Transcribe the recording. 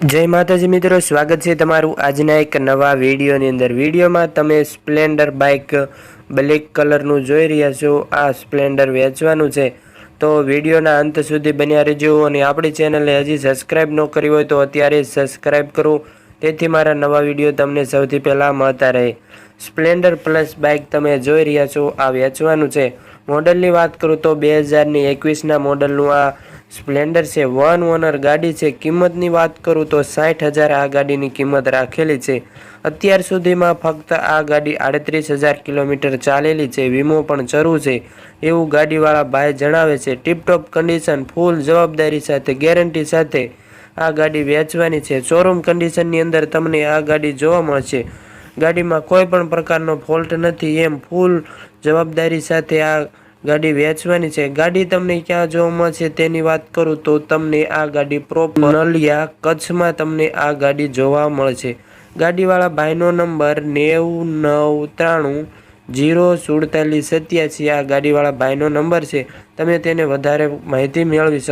જય માતાજી મિત્રો, સ્વાગત છે તમારું આજના એક નવા વિડીયોની અંદર. વિડીયોમાં તમે સ્પ્લેન્ડર બાઇક બ્લેક કલરનું જોઈ રહ્યા છો, આ સ્પ્લેન્ડર વેચવાનું છે. તો વિડીયોના અંત સુધી બન્યા રહેજો અને આપણી ચેનલને હજી સબસ્ક્રાઇબ ન કરી હોય તો અત્યારે સબસ્ક્રાઇબ કરો. તેથી મારા નવા વીડિયો તમને સૌથી પહેલાં મળતા રહે. સ્પ્લેન્ડર પ્લસ બાઇક તમે જોઈ રહ્યા છો, આ વેચવાનું છે. મોડલની વાત કરું તો બે હજારની એકવીસના મોડલનું આ સ્પ્લેન્ડર છે, વન ઓનર ગાડી છે, કિંમતની વાત કરું તો સાઠ હજાર આ ગાડીની કિંમત રાખેલી છે. અત્યાર સુધીમાં ફક્ત આ ગાડી આડત્રીસ હજાર કિલોમીટર ચાલેલી છે, વીમો પણ જરૂર છે. એવું ગાડીવાળા ભાઈ જણાવે છે, ટીપટોપ કન્ડિશન ફૂલ જવાબદારી સાથે ગેરંટી સાથે આ ગાડી વેચવાની છે. શોરૂમ કન્ડિશનની અંદર તમને આ ગાડી જોવા મળશે. ગાડીમાં કોઈ પણ પ્રકારનો ફોલ્ટ નથી, એમ ફૂલ જવાબદારી સાથે આ ગાડી વેચવાની છે. ગાડી તમને ક્યાં જોવા મળશે તેની વાત કરું તો તમને આ ગાડી પ્રોપર નલિયા કચ્છમાં તમને આ ગાડી જોવા મળશે. ગાડીવાળા ભાઈનો નંબર નેવું નવ ત્રાણું જીરો સુડતાલીસ સત્યાસી આ ગાડીવાળા ભાઈનો નંબર છે. તમે તેને વધારે માહિતી મેળવી શકો.